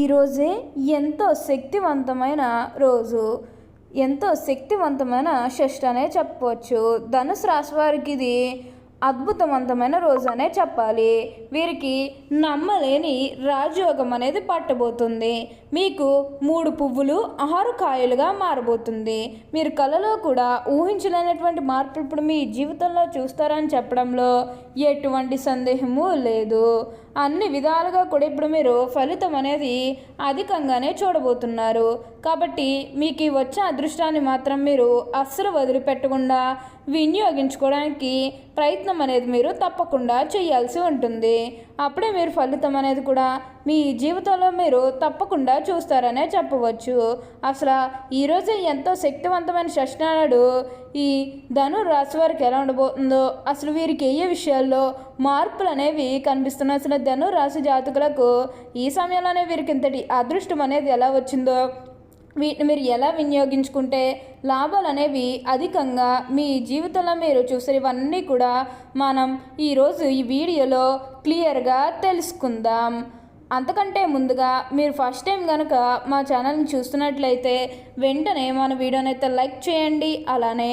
ఈరోజే ఎంతో శక్తివంతమైన రోజు ఎంతో శక్తివంతమైన షష్ఠి అనే చెప్పవచ్చు ధనుసు రాశి వారికి ఇది అద్భుతవంతమైన రోజు అనే చెప్పాలి. వీరికి నమ్మలేని రాజయోగం అనేది పట్టబోతుంది. మీకు మూడు పువ్వులు ఆరు కాయలుగా మారబోతుంది. మీరు కళలో కూడా ఊహించలేనటువంటి మార్పు ఇప్పుడు మీ జీవితంలో చూస్తారని చెప్పడంలో ఎటువంటి సందేహము లేదు. అన్ని విధాలుగా కూడా ఇప్పుడు మీరు ఫలితం అనేది అధికంగానే చూడబోతున్నారు. కాబట్టి మీకు వచ్చే అదృష్టాన్ని మాత్రం మీరు అస్సలు వదిలిపెట్టకుండా వినియోగించుకోవడానికి ప్రయత్నం అనేది మీరు తప్పకుండా చేయాల్సి ఉంటుంది. అప్పుడే మీరు ఫలితం అనేది కూడా మీ జీవితంలో మీరు తప్పకుండా చూస్తారనే చెప్పవచ్చు. అసలు ఈరోజే ఎంతో శక్తివంతమైన షష్ఠనాడు ఈ ధను రాశి వారికి ఎలా ఉండబోతుందో అసలు వీరికి ఏ విషయాల్లో మార్పులు అనేవి కనిపిస్తున్న అసలు ధనురాశి జాతకులకు ఈ సమయంలోనే వీరికి ఇంతటి అదృష్టం అనేది ఎలా వచ్చిందో వీటిని మీరు ఎలా వినియోగించుకుంటే లాభాలు అనేవి అధికంగా మీ జీవితంలో మీరు చూసిన ఇవన్నీ కూడా మనం ఈరోజు ఈ వీడియోలో క్లియర్గా తెలుసుకుందాం. అంతకంటే ముందుగా మీరు ఫస్ట్ టైం కనుక మా ఛానల్ని చూస్తున్నట్లయితే వెంటనే మన వీడియోని అయితే లైక్ చేయండి అలానే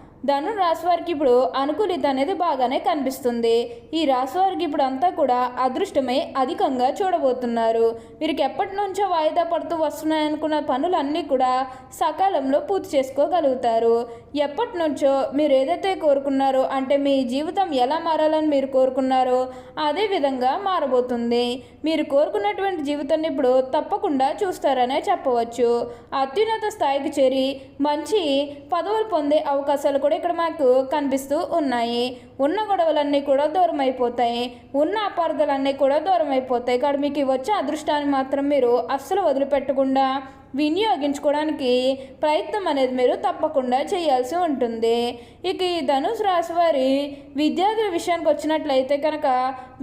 ధను రాశి వారికి ఇప్పుడు అనుకూలిత అనేది బాగానే కనిపిస్తుంది. ఈ రాశి వారికి ఇప్పుడు అంతా కూడా అదృష్టమై అధికంగా చూడబోతున్నారు. వీరికి ఎప్పటి నుంచో వాయిదా పడుతూ వస్తున్నాయనుకున్న పనులన్నీ కూడా సకాలంలో పూర్తి చేసుకోగలుగుతారు. ఎప్పటి నుంచో మీరు ఏదైతే కోరుకున్నారో అంటే మీ జీవితం ఎలా మారాలని మీరు కోరుకున్నారో అదే విధంగా మారబోతుంది. మీరు కోరుకున్నటువంటి జీవితాన్ని ఇప్పుడు తప్పకుండా చూస్తారనే చెప్పవచ్చు. అత్యున్నత స్థాయికి చేరి మంచి పదవులు పొందే అవకాశాలు కూడా ఇక్కడ మాకు కనిపిస్తూ ఉన్నాయి. ఉన్న గొడవలన్నీ కూడా దూరం అయిపోతాయి ఉన్న అపార్థాలన్నీ కూడా దూరం అయిపోతాయి ఇక్కడ మీకు వచ్చే అదృష్టాన్ని మాత్రం మీరు అస్సలు వదిలిపెట్టకుండా వినియోగించుకోవడానికి ప్రయత్నం అనేది మీరు తప్పకుండా చేయాల్సి ఉంటుంది. ఇక ఈ ధనుసు రాశి వారి విద్యార్థుల విషయానికి వచ్చినట్లయితే కనుక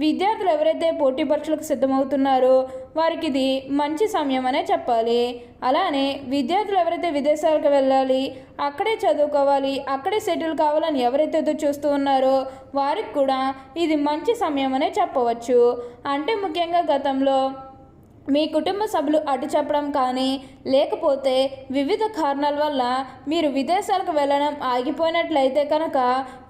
విద్యార్థులు ఎవరైతే పోటీ పరీక్షలకు సిద్ధమవుతున్నారో వారికి ఇది మంచి సమయం అనే చెప్పాలి. అలానే విద్యార్థులు ఎవరైతే విదేశాలకు వెళ్ళాలి అక్కడే చదువుకోవాలి అక్కడే సెటిల్ కావాలని ఎవరైతే ఎదురు చూస్తూ ఉన్నారో వారికి కూడా ఇది మంచి సమయం అనే చెప్పవచ్చు. అంటే ముఖ్యంగా గతంలో మీ కుటుంబ సభ్యులు అడ్డు చెప్పడం కానీ లేకపోతే వివిధ కారణాల వల్ల మీరు విదేశాలకు వెళ్ళడం ఆగిపోయినట్లయితే కనుక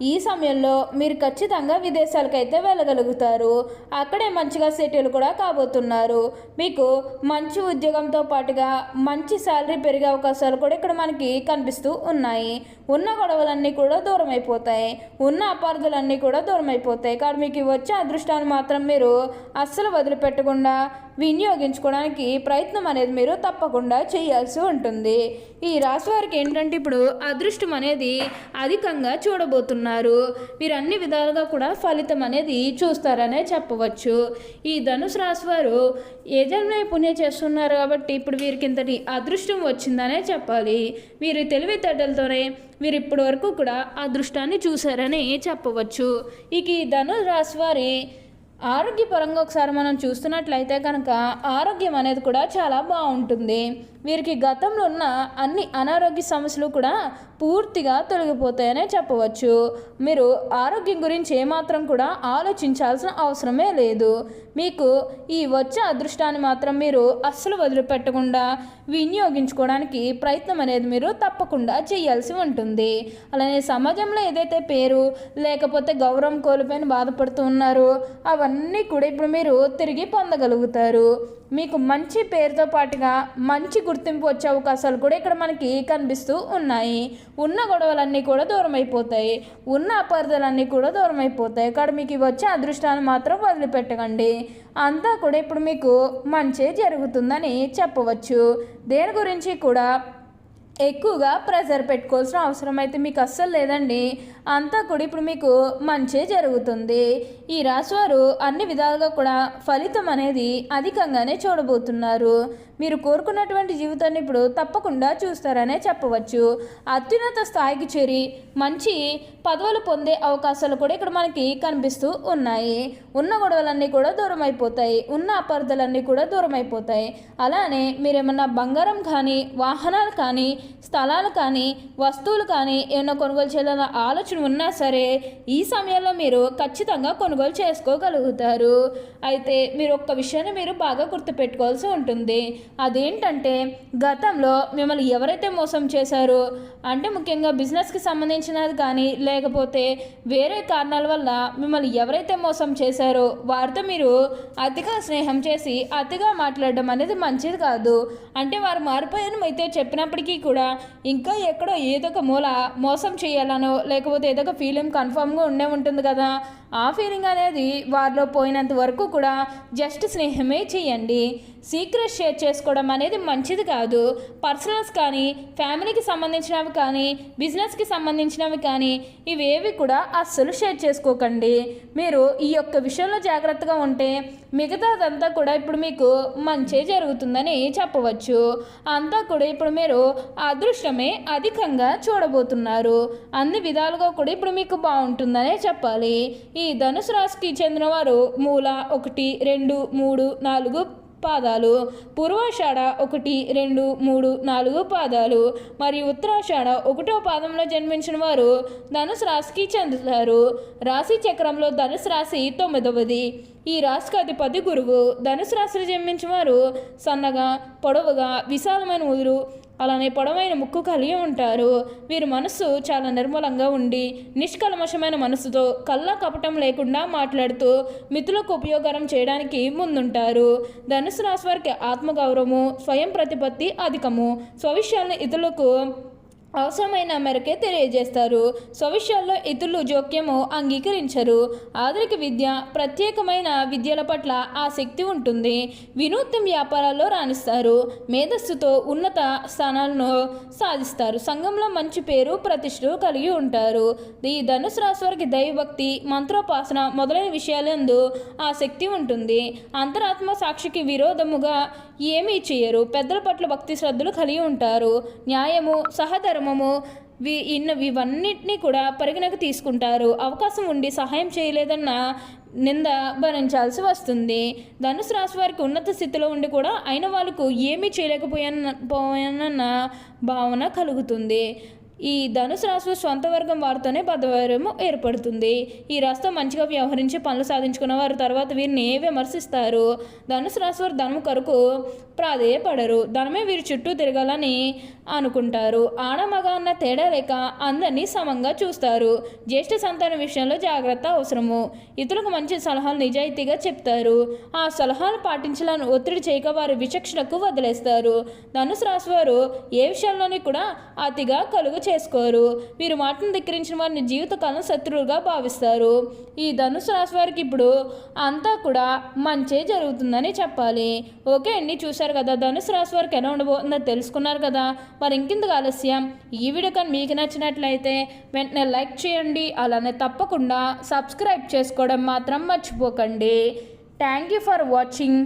ఈ సమయంలో మీరు ఖచ్చితంగా విదేశాలకైతే వెళ్ళగలుగుతారు. అక్కడే మంచిగా సెటిల్ కూడా కాబోతున్నారు. మీకు మంచి ఉద్యోగంతో పాటుగా మంచి శాలరీ పెరిగే అవకాశాలు కూడా ఇక్కడ మనకి కనిపిస్తూ ఉన్నాయి. ఉన్న గొడవలన్నీ కూడా దూరం అయిపోతాయి. ఉన్న అపార్థులన్నీ కూడా దూరం అయిపోతాయి. కానీ మీకు వచ్చే అదృష్టాన్ని మాత్రం మీరు అస్సలు వదిలిపెట్టకుండా పెంచుకోవడానికి ప్రయత్నం అనేది మీరు తప్పకుండా చేయాల్సి ఉంటుంది. ఈ రాశి వారికి ఏంటంటే ఇప్పుడు అదృష్టం అనేది అధికంగా చూడబోతున్నారు. మీరు అన్ని విధాలుగా కూడా ఫలితం అనేది చూస్తారనే చెప్పవచ్చు. ఈ ధనుసు రాశి వారు ఏదైనా పుణ్య చేస్తున్నారు కాబట్టి ఇప్పుడు వీరికి ఇంతటి అదృష్టం వచ్చిందనే చెప్పాలి. వీరి తెలివితేటలతోనే మీరు ఇప్పటి వరకు కూడా అదృష్టాన్ని చూశారని చెప్పవచ్చు. ఇక ఈ ధనుసు రాశి వారి ఆరోగ్యపరంగా ఒకసారి మనం చూస్తున్నట్లయితే కనుక ఆరోగ్యం అనేది కూడా చాలా బాగుంటుంది. వీరికి గతంలో ఉన్న అన్ని అనారోగ్య సమస్యలు కూడా పూర్తిగా తొలగిపోతాయనే చెప్పవచ్చు. మీరు ఆరోగ్యం గురించి ఏమాత్రం కూడా ఆలోచించాల్సిన అవసరమే లేదు. మీకు ఈ వచ్చే అదృష్టాన్ని మాత్రం మీరు అస్సలు వదిలిపెట్టకుండా వినియోగించుకోవడానికి ప్రయత్నం అనేది మీరు తప్పకుండా చేయాల్సి ఉంటుంది. అలానే సమాజంలో ఏదైతే పేరు లేకపోతే గౌరవం కోల్పోయిన బాధపడుతూ ఉన్నారో అవన్నీ కూడా ఇప్పుడు మీరు తిరిగి పొందగలుగుతారు. మీకు మంచి పేరుతో పాటుగా మంచి గుర్తింపు వచ్చే అవకాశాలు కూడా ఇక్కడ మనకి కనిపిస్తూ ఉన్నాయి. ఉన్న గొడవలన్నీ కూడా దూరం అయిపోతాయి ఉన్న అపార్థాలన్నీ కూడా దూరం అయిపోతాయి ఇక్కడ మీకు వచ్చే అదృష్టాన్ని మాత్రం వదిలిపెట్టకండి. అంతా కూడా ఇప్పుడు మీకు మంచి జరుగుతుందని చెప్పవచ్చు. దేని గురించి కూడా ఎక్కువగా ప్రెజర్ పెట్టుకోవాల్సిన అవసరం అయితే మీకు అస్సలు లేదండి. అంతా కూడా ఇప్పుడు మీకు మంచి జరుగుతుంది. ఈ రాశివారు అన్ని విధాలుగా కూడా ఫలితం అనేది అధికంగానే చూడబోతున్నారు. మీరు కోరుకున్నటువంటి జీవితాన్ని ఇప్పుడు తప్పకుండా చూస్తారనే చెప్పవచ్చు. అత్యున్నత స్థాయికి చేరి మంచి పదవులు పొందే అవకాశాలు కూడా ఇక్కడ మనకి కనిపిస్తూ ఉన్నాయి. ఉన్న గొడవలన్నీ కూడా దూరం అయిపోతాయి. ఉన్న అపార్థాలన్నీ కూడా దూరం అయిపోతాయి. అలానే మీరేమన్నా బంగారం కానీ వాహనాలు కానీ స్థలాలు కానీ వస్తువులు కానీ ఏమైనా కొనుగోలు చేయాలన్న ఆలోచన ఉన్నా సరే ఈ సమయంలో మీరు ఖచ్చితంగా కొనుగోలు చేసుకోగలుగుతారు. అయితే మీరు ఒక్క విషయాన్ని మీరు బాగా గుర్తుపెట్టుకోవాల్సి ఉంటుంది. అదేంటంటే గతంలో మిమ్మల్ని ఎవరైతే మోసం చేశారో అంటే ముఖ్యంగా బిజినెస్కి సంబంధించినది కానీ లేకపోతే వేరే కారణాల వల్ల మిమ్మల్ని ఎవరైతే మోసం చేశారో వారితో మీరు అతిగా స్నేహం చేసి అతిగా మాట్లాడడం అనేది మంచిది కాదు. అంటే వారు మారిపోయాను అయితే చెప్పినప్పటికీ కూడా ఇంకా ఎక్కడో ఏదో ఒక మూల మోసం చేయాలనో లేకపోతే ఏదో ఒక ఫీలింగ్ కన్ఫామ్గా ఉండే ఉంటుంది కదా. ఆ ఫీలింగ్ అనేది వారిలో పోయినంత వరకు కూడా జస్ట్ స్నేహమే చేయండి. సీక్రెట్ షేర్ చేసుకోవడం అనేది మంచిది కాదు. పర్సనల్స్ కానీ ఫ్యామిలీకి సంబంధించినవి కానీ బిజినెస్కి సంబంధించినవి కానీ ఇవేవి కూడా అస్సలు షేర్ చేసుకోకండి. మీరు ఈ యొక్క విషయంలో జాగ్రత్తగా ఉంటే మిగతాదంతా కూడా ఇప్పుడు మీకు మంచే జరుగుతుందని చెప్పవచ్చు. అంతా కూడా ఇప్పుడు మీరు అదృష్టమే అధికంగా చూడబోతున్నారు. అన్ని విధాలుగా కూడా ఇప్పుడు మీకు బాగుంటుందనే చెప్పాలి. ఈ ధనుసు రాశికి చెందిన వారు మూల ఒకటి రెండు మూడు నాలుగు పాదాలు. పూర్వాషాఢ ఒకటి రెండు మూడు నాలుగు పాదాలు. మరియు ఉత్తరాషాఢ ఒకటో పాదంలో జన్మించిన వారు ధనుసు రాశికి చెందుతారు. రాశి చక్రంలో ధనుసు రాశి తొమ్మిదవది. ఈ రాశికి అధిపతి గురువు. ధనుసు రాశిలో జన్మించిన వారు సన్నగా పొడవుగా విశాలమైన ఉదురు అలానే పొడవైన ముక్కు కలిగి ఉంటారు. వీరి మనస్సు చాలా నిర్మలంగా ఉండి నిష్కల్మషమైన మనసుతో కళ్ళ కపటం లేకుండా మాట్లాడుతూ మితులకు ఉపయోగకరం చేయడానికి ముందుంటారు. ధనుసు రాశి వారికి ఆత్మగౌరవము స్వయం ప్రతిపత్తి అధికము. స్వవిషయాలను ఇతరులకు అవసరమైన మేరకే తెలియజేస్తారు. స్వవిషయాల్లో ఇతరులు జోక్యము అంగీకరించరు. ఆధునిక విద్య ప్రత్యేకమైన విద్యల పట్ల ఆసక్తి ఉంటుంది. వినూత్న వ్యాపారాల్లో రాణిస్తారు. మేధస్సుతో ఉన్నత స్థానాలను సాధిస్తారు. సంఘంలో మంచి పేరు ప్రతిష్టలు కలిగి ఉంటారు. ఈ ధనుసు రాశి వారికి దైవభక్తి మంత్రోపాసన మొదలైన విషయాలందు ఆసక్తి ఉంటుంది. అంతరాత్మ సాక్షికి విరోధముగా ఏమీ చేయరు. పెద్దల పట్ల భక్తి శ్రద్ధలు కలిగి ఉంటారు. న్యాయము క్రమము వి ఇన్న ఇవన్నిటినీ కూడా పరిగణకు తీసుకుంటారు. అవకాశం ఉండి సహాయం చేయలేదన్న నింద భరించాల్సి వస్తుంది. ధనుసు రాశి వారికి ఉన్నత స్థితిలో ఉండి కూడా అయిన వాళ్ళకు ఏమీ చేయలేకపోయాన పోయానన్న భావన కలుగుతుంది. ఈ ధనుసు రాశి సొంత వర్గం వారితోనే బద్ధవైరము ఏర్పడుతుంది. ఈ రాశితో మంచిగా వ్యవహరించి పనులు సాధించుకున్న వారు తర్వాత వీరిని విమర్శిస్తారు? ధనుసు రాశి వారు ధనము కొరకు ప్రాధేయపడరు. ధనమే వీరి చుట్టూ తిరగాలని అనుకుంటారు. ఆడ మగ అన్న తేడా లేక అందరినీ సమంగా చూస్తారు. జ్యేష్ఠ సంతానం విషయంలో జాగ్రత్త అవసరము. ఇతరులకు మంచి సలహాలు నిజాయితీగా చెప్తారు. ఆ సలహాలు పాటించాలని ఒత్తిడి చేయక వారి విచక్షణకు వదిలేస్తారు. ధనుసు రాశి వారు ఏ విషయంలోని కూడా అతిగా కలుగు చేసుకోరు. వీరు మాటను ధిక్కరించిన వారిని జీవితకాలం శత్రువులుగా భావిస్తారు. ఈ ధనుసు రాశి వారికి ఇప్పుడు అంతా కూడా మంచే జరుగుతుందని చెప్పాలి. ఓకే అండి చూశారు కదా ధనుసు రాశి వారికి ఎలా ఉండబోతుందో తెలుసుకున్నారు కదా. మరి ఇంకెందుకు ఆలస్యం? ఈ వీడియో కానీ మీకు నచ్చినట్లయితే వెంటనే లైక్ చేయండి. అలానే తప్పకుండా సబ్స్క్రైబ్ చేసుకోవడం మాత్రం మర్చిపోకండి. Thank you for watching.